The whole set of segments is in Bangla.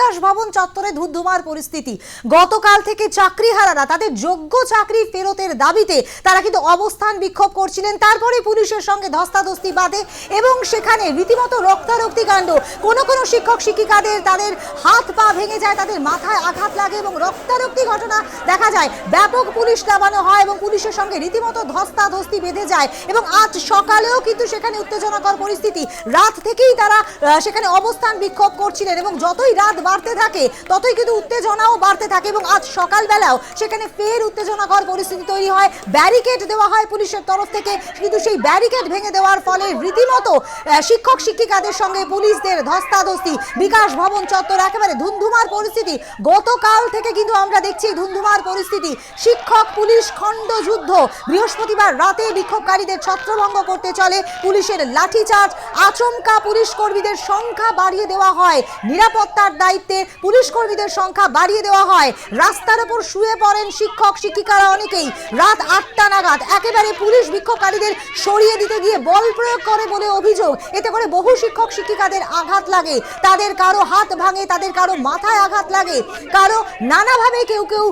বিকাশ ভবন চত্বরে ধুন্ধুমার পরিস্থিতি। গতকাল থেকে চাকরিহারারা তাদের যোগ্য চাকরি ফেরতের দাবিতে তারা কিন্তু অবস্থান বিক্ষোভ করছিলেন। তারপরে পুলিশের সঙ্গে ধস্তাধস্তি বাঁধে এবং সেখানে রীতিমতো রক্তারক্তি কাণ্ড। কোনো কোনো শিক্ষক শিক্ষিকাদের তাদের হাত পা ভেঙে যায়, তাদের মাথায় আঘাত লাগে এবং রক্তারক্তি ঘটনা দেখা যায়। ব্যাপক পুলিশ নামানো হয় এবং পুলিশের সঙ্গে রীতিমতো ধস্তাধস্তি বেঁধে যায় এবং আজ সকালেও কিন্তু সেখানে উত্তেজনাকর পরিস্থিতি। রাত থেকেই তারা সেখানে অবস্থান বিক্ষোভ করছিলেন এবং যতই রাত বাড়তে থাকে, ততই কিন্তু উত্তেজনাও বাড়তে থাকে এবং আজ সকালবেলাও সেখানে ফের উত্তেজনাকর পরিস্থিতি তৈরি হয়। ব্যারিকেড দেওয়া হয় পুলিশের তরফ থেকে, কিন্তু সেই ব্যারিকেড ভেঙে দেওয়ার ফলে রীতিমতো শিক্ষক শিক্ষিকাদের সঙ্গে পুলিশদের ধস্তাধস্তি, বিকাশ ভবন চত্বর একেবারে ধুন্ধুমার পরিস্থিতি। গতকাল থেকে কিন্তু আমরা দেখছি ধুন্ধুমার পরিস্থিতি। শিক্ষক, পুলিশ খণ্ড যুদ্ধ বৃহস্পতিবার রাতে বিক্ষোভকারীদের ছত্রভঙ্গ করতে চলে পুলিশের লাঠিচার্জ। আচমকা পুলিশ কর্মীদের সংখ্যা বাড়িয়ে দেওয়া হয়। নিরাপত্তার দায়িত্বে পুলিশ কর্মীদের সংখ্যা বাড়িয়ে দেওয়া হয়। রাস্তার ওপর শুয়ে পড়েন শিক্ষক, শিক্ষিকারা অনেকেই। রাত আটটা নাগাদ একেবারে পুলিশ বিক্ষোভকারীদের সরিয়ে দিতে গিয়ে বল প্রয়োগ করে বলে অভিযোগ। এতে করে বহু শিক্ষক, শিক্ষিকাদের আঘাত লাগে। তাদের কারও হাত ভাঙে, তাদের কারও মাথায় আঘাত লাগে। কারও নানাভাবে কেউ কেউ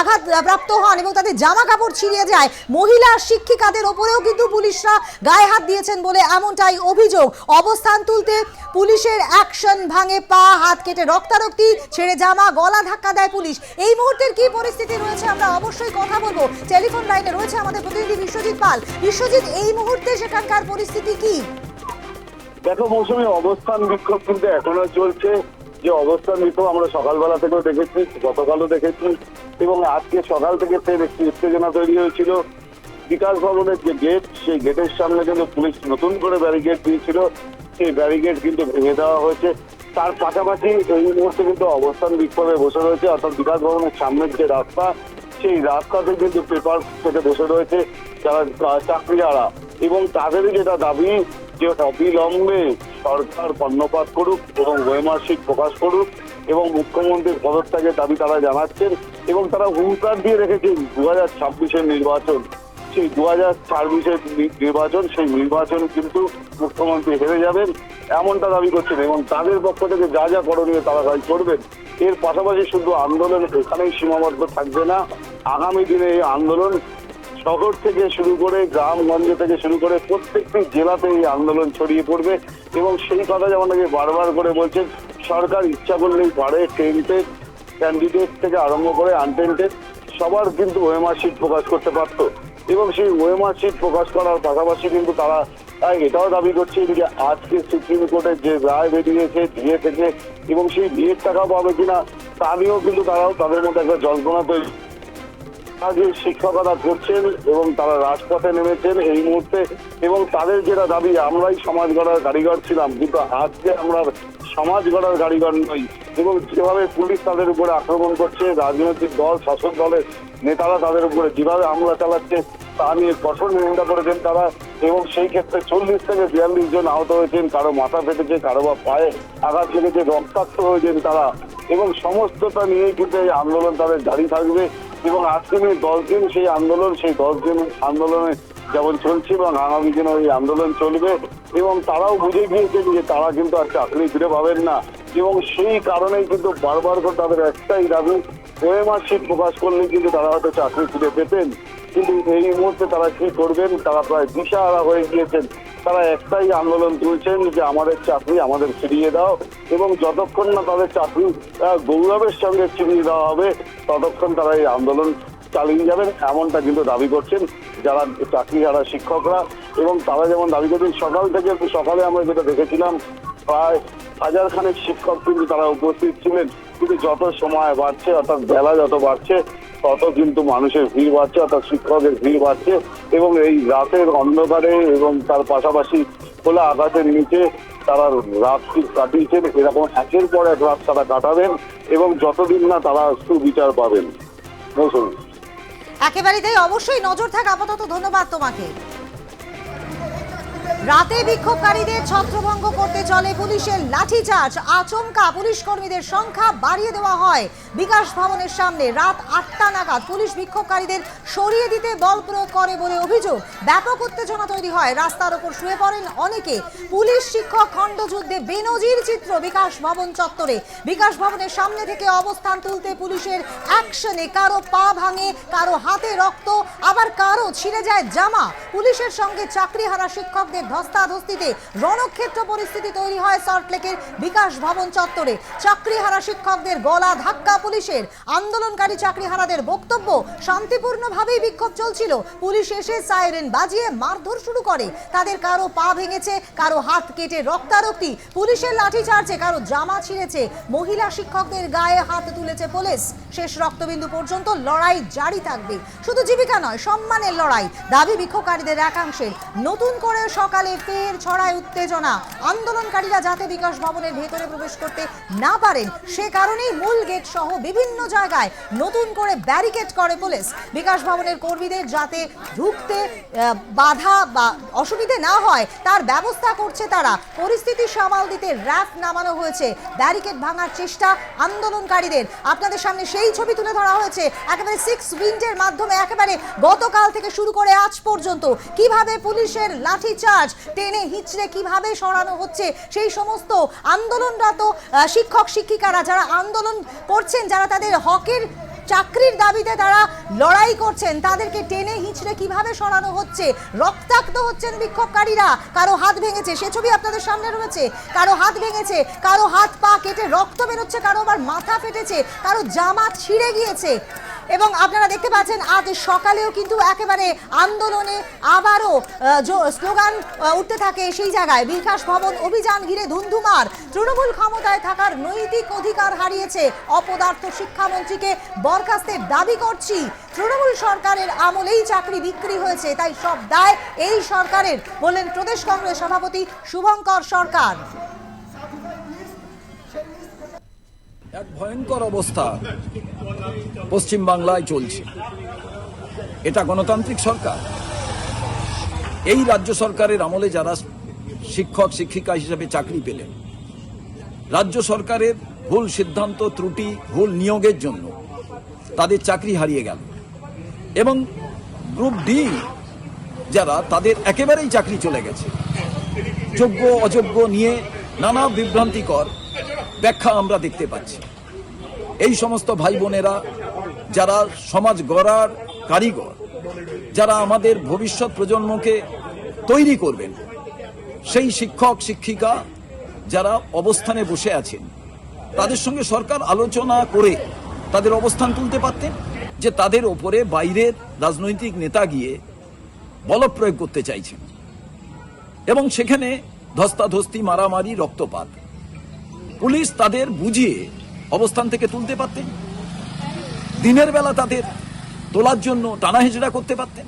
আঘাত প্রাপ্ত হন এবং তাদের জামা কাপড় ছিঁড়ে যায়। মহিলা শিক্ষিকাদের ওপরেও কিন্তু পুলিশরা গায়ে হাত দিয়েছেন বলে এমনটাই অভিযোগ। অবস্থান তুলতে পুলিশের অ্যাকশন ভাঙে, পা, হাত কেটে রক্তারক্তি, ছেড়ে জামা, গলা ধাক্কা দেয় পুলিশ। এই মুহূর্তের কি পরিস্থিতি রয়েছে আমরা অবশ্যই কথা বলব। টেলিফোন লাইনে রয়েছে আমাদের প্রতিনিধি বিশ্বজিৎ পাল। বিশ্বজিৎ, এই মুহূর্তে সেখানকার পরিস্থিতি কি? দেখো, মৌসুমী অবস্থান বিক্ষোভ কিন্তু এখনও চলছে। যে অবস্থান বিক্ষোভ আমরা সকালবেলা থেকেও দেখেছি, গতকালও দেখেছি এবং আজকে সকাল থেকে ফের একটি উত্তেজনা তৈরি হয়েছিল। বিকাশ ভবনের যে গেট, সেই গেটের সামনে কিন্তু পুলিশ নতুন করে ব্যারিকেড দিয়েছিল। সেই ব্যারিকেড কিন্তু ভেঙে দেওয়া হয়েছে। তার পাশাপাশি এই মুহূর্তে কিন্তু অবস্থান বিক্ষোভে বসে রয়েছে অর্থাৎ বিকাশ ভবনের সামনের যে রাস্তা সেই রাস্তাতে কিন্তু পেপার থেকে বসে রয়েছে যারা আহ, চাকরিহারা এবং তাদেরই যেটা দাবি যে অবিলম্বে সরকার কর্ণপাত করুক এবং ওয়েমার্কশিট প্রকাশ করুক এবং মুখ্যমন্ত্রীর পদত্যাগের দাবি তারা জানাচ্ছেন এবং তারা হুঙ্কার দিয়ে রেখেছেন দু হাজার ছাব্বিশের নির্বাচন। সেই দু হাজার ছাব্বিশের নির্বাচন, সেই নির্বাচন কিন্তু মুখ্যমন্ত্রী হেরে যাবেন এমনটা দাবি করছেন এবং তাদের পক্ষ থেকে যা যা করণীয় তারা তাই করবেন। এর পাশাপাশি শুধু আন্দোলন এখানেই সীমাবদ্ধ থাকবে না। আগামী দিনে এই আন্দোলন শহর থেকে শুরু করে গ্রামগঞ্জ থেকে শুরু করে প্রত্যেকটি জেলাতে এই আন্দোলন ছড়িয়ে পড়বে এবং সেই কথা যেমন নাকি বারবার করে বলছেন, সরকার ইচ্ছা করলেই পারে টেন্টেড ক্যান্ডিডেট থেকে আরম্ভ করে আনটেন্টেড সবার কিন্তু ওএমআর শিট প্রকাশ করতে পারত এবং সেই ওয়েমা সিট প্রকাশ করার পাশাপাশি কিন্তু তারা এটাও দাবি করছে যে আজকে সুপ্রিম কোর্টের যে রায় বেরিয়েছে দিয়ে থেকে, এবং সেই বিয়ের টাকা পাবে কিনা, তা নিয়েও কিন্তু তারাও তাদের মধ্যে একটা জল্পনা তৈরি আগে শিক্ষকতা করছেন এবং তারা রাজপথে নেমেছেন এই মুহূর্তে এবং তাদের যেটা দাবি, আমরাই সমাজ গড়ার কারিগর ছিলাম, কিন্তু আজকে আমরা সমাজ গড়ার কারিগর নই এবং যেভাবে পুলিশ তাদের উপরে আক্রমণ করছে, রাজনৈতিক দল, শাসক দলের নেতারা তাদের উপরে যেভাবে হামলা চালাচ্ছে, তা নিয়ে কঠোর নিন্দা করেছেন তারা এবং সেই ক্ষেত্রে চল্লিশ থেকে বিয়াল্লিশ জন আহত হয়েছেন, কারও মাথা ফেটেছে, কারও বা পায়ে আঘাত লেগেছে, রক্তাক্ত হয়েছেন তারা এবং সমস্তটা নিয়েই কিন্তু এই আন্দোলন তাদের জারি থাকবে। এবং আজকে দশ দিন সেই আন্দোলন, সেই দশ দিন আন্দোলনে যেমন চলছে এবং আগামী দিনে ওই আন্দোলন চলবে এবং তারাও বুঝে গিয়েছেন যে তারা কিন্তু আর চাকরি ফিরে পাবেন না এবং সেই কারণেই কিন্তু বারবার করে তাদের একটাই দাবি ওএমআর শিট প্রকাশ করলে কিন্তু তারা হয়তো চাকরি ফিরে পেতেন। কিন্তু এই মুহূর্তে তারা কি করবেন? তারা প্রায় দিশাহারা হয়ে গিয়েছেন। তারা একটাই আন্দোলন তুলছেন যে আমাদের চাকরি আমাদের ফিরিয়ে দাও এবং যতক্ষণ না তাদের চাকরি গৌরবের সঙ্গে ফিরিয়ে দেওয়া হবে, ততক্ষণ তারা এই আন্দোলন চালিয়ে যাবেন। এমনটা কিন্তু দাবি করছেন যারা চাকরিহারা শিক্ষকরা এবং তারা যেমন দাবি করছেন, সকাল থেকে সকালে আমরা যেটা দেখেছিলাম, প্রায় হাজার খানেক শিক্ষক কিন্তু তারা উপস্থিত ছিলেন। কিন্তু যত সময় বাড়ছে, অর্থাৎ বেলা যত বাড়ছে তত কিন্তু মানুষের ভিড় বাড়ছে, অর্থাৎ শিক্ষকের ভিড় বাড়ছে এবং এই রাতের অন্ধকারে এবং তার পাশাপাশি খোলা আকাশের নিচে তারা রাত কাটিয়েছেন। এরকম একের পর এক রাত তারা কাটাবেন এবং যতদিন না তারা সুবিচার পাবেন। মৌসুমী একেবারেই তাই। অবশ্যই নজর থাক। আপাতত ধন্যবাদ তোমাকে। রাতে বিক্ষোভকারীদের ছত্রভঙ্গ করতে চলে পুলিশের লাঠিচার্জ। আচমকা পুলিশ কর্মীদের সংখ্যা বাড়িয়ে দেওয়া হয়। বিকাশ ভবনের সামনে রাত আটটা নাগাদ পুলিশ বিক্ষোভকারীদের সরিয়ে দিতে বল প্রয়োগ করে বলে অভিযোগ। ব্যাপক উত্তেজনা তৈরি হয়। রাস্তার ওপর শুয়ে পড়েন অনেকে। পুলিশ শিক্ষক খণ্ডযুদ্ধে বেনজির চিত্র বিকাশ ভবন চত্বরে। বিকাশ ভবনের সামনে থেকে অবস্থান তুলতে পুলিশের অ্যাকশনে কারও পা ভাঙে, কারও হাতে রক্ত, আবার কারও ছিঁড়ে যায় জামা। পুলিশের সঙ্গে চাকরি হারা শিক্ষকদের ধস্তাধস্তিতে রণক্ষেত্র পরিস্থিতি তৈরি হয় সল্টলেকের বিকাশ ভবন চত্বরে। চাকরিহারা শিক্ষকদের গলা ধাক্কা পুলিশের। আন্দোলনকারী চাকরিহারাদের বক্তব্য শান্তিপূর্ণভাবেই বিক্ষোভ চলছিল। পুলিশ এসে সাইরেন বাজিয়ে মারধর শুরু করে। তাদের কারও পা ভেঙেছে, কারও হাত কেটে রক্তারক্তি। পুলিশের লাঠি লাঠিচার্জে কারও জামা ছিঁড়েছে। মহিলা শিক্ষকদের গায়ে হাত তুলেছে পুলিশ। শেষ রক্তবিন্দু পর্যন্ত লড়াই জারি থাকবে। শুধু জীবিকা নয়, সম্মানের লড়াই। দাবি বিক্ষোভকারীদের একাংশের। নতুন করে সকালে ফের ছড়ায় উত্তেজনা। আন্দোলনকারীরা যাতে বিকাশ ভবনের ভেতরে প্রবেশ করতে না পারেন, সে কারণেই মূল গেট সহ বিভিন্ন জায়গায় নতুন করে ব্যারিকেড করে পুলিশ। বিকাশ ভবনের কর্মীদের যাতে ঢুকতে বাধা বা অসুবিধে না হয়, তার ব্যবস্থা করছে তারা। পরিস্থিতি সামাল দিতে র্যাফ নামানো হয়েছে। ব্যারিকেড ভাঙার চেষ্টা আন্দোলনকারীদের। আপনাদের সামনে সেই ছবি তুলে ধরা হয়েছে। একেবারে সিক্স উইন্ডের মাধ্যমে একেবারে গতকাল থেকে শুরু করে আজ পর্যন্ত। কীভাবে পুলিশের লাঠি চার্জ টেনে হিচড়ে কীভাবে সরানো হচ্ছে? সেই সমস্ত আন্দোলনরত শিক্ষক, শিক্ষিকারা যারা আন্দোলন করছেন, যারা তাদের হকের চাকরির দাবিতে তারা লড়াই করছেন, তাদেরকে টেনে হিঁচড়ে কীভাবে সরানো হচ্ছে? রক্তাক্ত হচ্ছেন বিক্ষোভকারীরা। কারও হাত ভেঙেছে, সে ছবি আপনাদের সামনে রয়েছে। কারও হাত ভেঙেছে, কারও হাত পা কেটে রক্ত বেরোচ্ছে, কারও আবার মাথা ফেটেছে, কারও জামা ছিঁড়ে গিয়েছে। এবং আপনারা দেখতে পাচ্ছেন, আজ সকালেও কিন্তু একেবারে আন্দোলনে আবারও স্লোগান উঠতে থাকে সেই জায়গায়। বিকাশ ভবন অভিযান ঘিরে ধুন্ধুমার। তৃণমূল ক্ষমতায় থাকার নৈতিক অধিকার হারিয়েছে অপদার্থ শিক্ষামন্ত্রীকে। বরখাস্তের দাবি করছি, তৃণমূল সরকারের আমলেই চাকরি বিক্রি হয়েছে, তাই সব দায় এই সরকারের, বললেন প্রদেশ কংগ্রেস সভাপতি শুভঙ্কর সরকার। এক ভয়ঙ্কর অবস্থা পশ্চিম বাংলায় চলছে। এটা গণতান্ত্রিক সরকার। এই রাজ্য সরকারের আমলে যারা শিক্ষক, শিক্ষিকা হিসেবে চাকরি পেলেন, রাজ্য সরকারের ভুল সিদ্ধান্ত, ত্রুটি, ভুল নিয়োগের জন্য তাদের চাকরি হারিয়ে গেল। এবং গ্রুপ ডি যারা, তাদের একেবারেই চাকরি চলে গেছে। যোগ্য, অযোগ্য নিয়ে নানা বিভ্রান্তিকর ব্যাখ্যা আমরা দেখতে পাচ্ছি। এই সমস্ত ভাই বোনেরা যারা সমাজ গড়ার কারিগর, যারা আমাদের ভবিষ্যৎ প্রজন্মকে তৈরি করবেন, সেই শিক্ষক, শিক্ষিকা যারা অবস্থানে বসে আছেন, তাদের সঙ্গে সরকার আলোচনা করে তাদের অবস্থান তুলতে পারতেন, যে তাদের ওপরে বাইরের রাজনৈতিক নেতা গিয়ে বলপ্রয়োগ করতে চাইছেন। এবং সেখানে ধস্তাধস্তি, মারামারি, রক্তপাত পুলিশ তাদের বুঝিয়ে অবস্থান থেকে তুলতে পারতেন। দিনের বেলা তাদের তোলার জন্য টানা হেঁচড়া করতে পারতেন।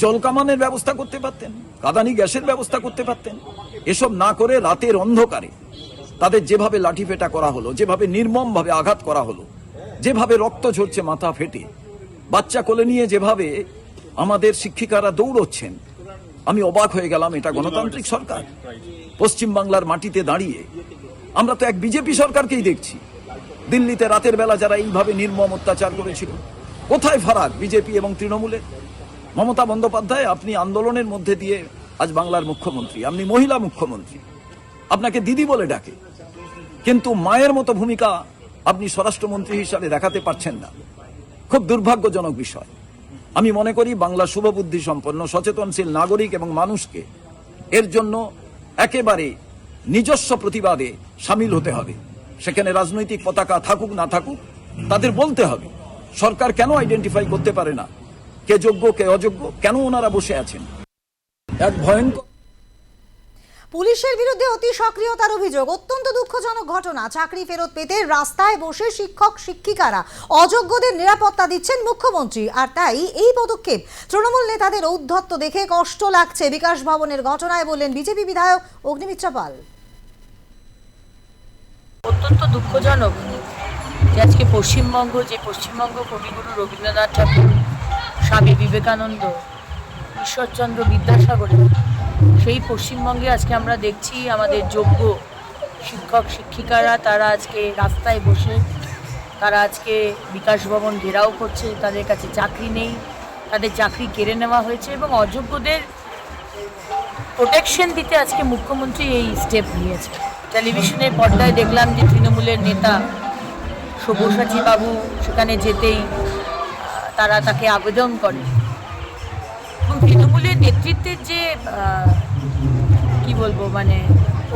জল কামানের ব্যবস্থা করতে পারতেন, কাদানি গ্যাসের ব্যবস্থা করতে পারতেন। এসব না করে রাতের অন্ধকারে তাদের যেভাবে লাঠিপেটা করা হলো, যেভাবে নির্মমভাবে আঘাত করা হলো, যেভাবে রক্ত ঝরছে মাথা ফেটে, বাচ্চা কোলে নিয়ে যেভাবে আমাদের শিক্ষিকারা দৌড়চ্ছেন, আমি অবাক হয়ে গেলাম, এটা গণতান্ত্রিক সরকার। পশ্চিম বাংলার মাটিতে দাঁড়িয়ে আমরা তো এক বিজেপি সরকারকেই দেখছি। দিল্লিতে রাতের বেলা যারা এইভাবে নির্মম অত্যাচার করেছিল, কোথায় ফারাক বিজেপি এবং তৃণমূলের মমতা বন্দ্যোপাধ্যায়, আপনি আন্দোলনের মধ্যে দিয়ে আজ বাংলার মুখ্যমন্ত্রী, আপনি মহিলা মুখ্যমন্ত্রী। আপনাকে দিদি বলে ডাকে। কিন্তু মায়ের মতো ভূমিকা আপনি স্বরাষ্ট্রমন্ত্রী হিসাবে দেখাতে পারছেন না। খুব দুর্ভাগ্যজনক বিষয়। আমি মনে করি বাংলা শুভবুদ্ধি সম্পন্ন, সচেতনশীল নাগরিক এবং মানুষকে এর জন্য একেবারে নিজস্ব প্রতিবাদে সামিল হতে হবে। সেখানে রাজনৈতিক পতাকা থাকুক, না থাকুক, তাদের বলতে হবে, সরকার কেন আইডেন্টিফাই করতে পারে না? কে যোগ্য, কে অযোগ্য, কেন ওনারা বসে আছেন? এক ভয়ঙ্কর পুলিশের বিরুদ্ধে অতি সক্রিয়তার অভিযোগ, অত্যন্ত দুঃখজনক ঘটনা। চাকরি ফেরত পেতে রাস্তায় বসে শিক্ষক, শিক্ষিকারা অযোগ্যদের নিরাপত্তা দিচ্ছেন মুখ্যমন্ত্রী। আর তাই এই পদক্ষেপ তৃণমূল নেতাদের ঔদ্ধত্য দেখে কষ্ট লাগছে। বিকাশ ভবনের ঘটনায় বললেন বিজেপি বিধায়ক অগ্নিমিত্রা পাল। অত্যন্ত দুঃখজনক যে আজকে পশ্চিমবঙ্গ, যে পশ্চিমবঙ্গ কবিগুরু রবীন্দ্রনাথ ঠাকুর, স্বামী বিবেকানন্দ, ঈশ্বরচন্দ্র বিদ্যাসাগরের সেই পশ্চিমবঙ্গে আজকে আমরা দেখছি আমাদের যোগ্য শিক্ষক, শিক্ষিকারা, তারা আজকে রাস্তায় বসে, তারা আজকে বিকাশ ভবন ঘেরাও করছে, তাদের কাছে চাকরি নেই, তাদের চাকরি কেড়ে নেওয়া হয়েছে এবং অযোগ্যদের প্রোটেকশন দিতে আজকে মুখ্যমন্ত্রী এই স্টেপ নিয়েছে টেলিভিশনের পর্দায় দেখলাম যে তৃণমূলের নেতা বাবু সেখানে যেতেই তারা তাকে আবেদন করে এবং তৃণমূলের নেতৃত্বের যে কি বলব মানে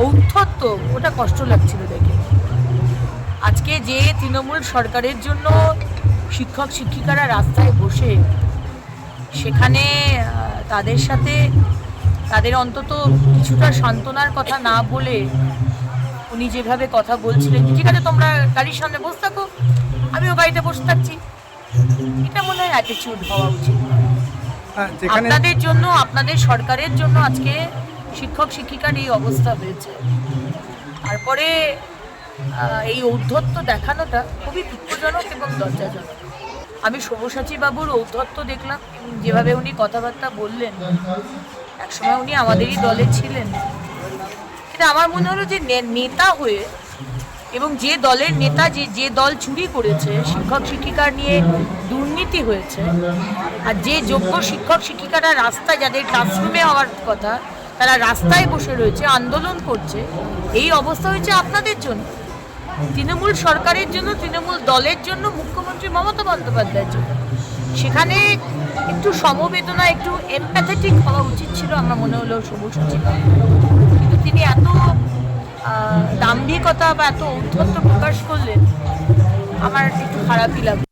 ঔদ্ধত্য, ওটা কষ্ট লাগছিল দেখে। আজকে যে তৃণমূল সরকারের জন্য শিক্ষক শিক্ষিকারা রাস্তায় বসে, সেখানে তাদের সাথে তাদের অন্তত কিছুটা সান্ত্বনার কথা না বলে উনি যেভাবে কথা বলছিলেন ঠিক আছে তোমরা গাড়ির সামনে বসে থাকো আমিও গাড়িতে বসে থাকছি। এটা মনে হয় অ্যাটিটিউড হওয়া উচিত। হ্যাঁ, আপনাদের জন্য আপনাদের সরকারের জন্য আজকে শিক্ষক শিক্ষিকার এই অবস্থা হয়েছে। তারপরে এই ঔদ্ধত্য দেখানোটা খুবই দুঃখজনক এবং লজ্জাজনক। আমি সব্যসাচী বাবুর ঔদ্ধত্য দেখলাম যেভাবে উনি কথাবার্তা বললেন। একসময় উনি আমাদেরই দলে ছিলেন। কিন্তু আমার মনে হলো যে নেতা হয়ে এবং যে দলের নেতা যে যে দল চুরি করেছে, শিক্ষক শিক্ষিকার নিয়ে দুর্নীতি হয়েছে, আর যে যোগ্য শিক্ষক শিক্ষিকারা রাস্তায় যাদের ক্লাসরুমে হওয়ার কথা, তারা রাস্তায় বসে রয়েছে, আন্দোলন করছে, এই অবস্থা হয়েছে আপনাদের জন্য। তৃণমূল সরকারের জন্য, তৃণমূল দলের জন্য, মুখ্যমন্ত্রী মমতা বন্দ্যোপাধ্যায়ের জন্য। সেখানে একটু সমবেদনা, একটু এমপ্যাথেটিক হওয়া উচিত ছিল আমার মনে হলো সবুজ কিন্তু তিনি এত দাম্ভিকতা বা এত ঔদ্ধত্য প্রকাশ করলেন, আমার একটু খারাপই লাগল।